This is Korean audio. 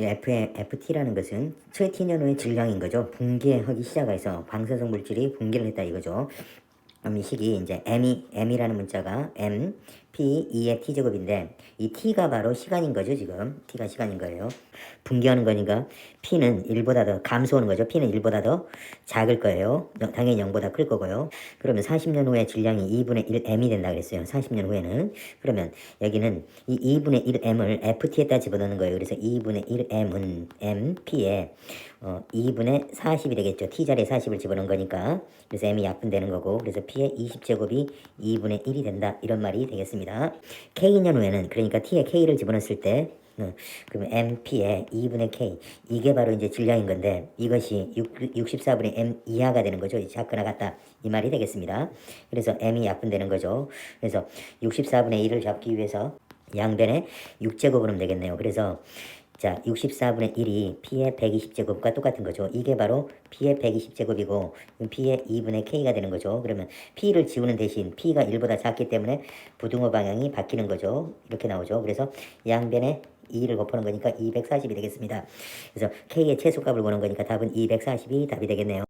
이 F의 FT라는 것은 최티년 후의 질량인 거죠. 붕괴하기 시작해서 방사성 물질이 붕괴를 했다 이거죠. 그럼 이 식이 이제 m이 m이라는 문자가 m p 2의 t 제곱인데 이 t가 바로 시간인 거죠 지금 t가 시간인 거예요. 붕괴하는 거니까 p는 1보다 더 감소하는 거죠. p는 1보다 더 작을 거예요. 어, 당연히 0보다 클 거고요. 그러면 40년 후에 질량이 2분의 1 m이 된다 그랬어요. 40년 후에는 그러면 여기는 이 2분의 1 m을 ft에다 집어넣는 거예요. 그래서 2분의 1 m은 m p에 어, 2분의 40이 되겠죠. t 자리에 40을 집어넣은 거니까 그래서 m이 약분되는 거고 그래서 p의 20제곱이 2분의 1이 된다 이런 말이 되겠습니다. k년 후에는 그러니까 t에 k를 집어넣었을 때 어, 그러면 MP에 2분의 K 이게 바로 이제 질량인 건데 이것이 6, 64분의 M 이하가 되는 거죠. 작거나 같다 이 말이 되겠습니다. 그래서 M이 약분되는 거죠. 그래서 64분의 1을 잡기 위해서 양변에 6제곱으로 되겠네요. 그래서 자 64분의 1이 P의 120제곱과 똑같은 거죠. 이게 바로 P의 120제곱이고 P의 2분의 K가 되는 거죠. 그러면 P를 지우는 대신 P가 1보다 작기 때문에 부등호 방향이 바뀌는 거죠. 이렇게 나오죠. 그래서 양변에 2를 곱하는 거니까 240이 되겠습니다. 그래서 K의 최소값을 구하는 거니까 답은 240이 답이 되겠네요.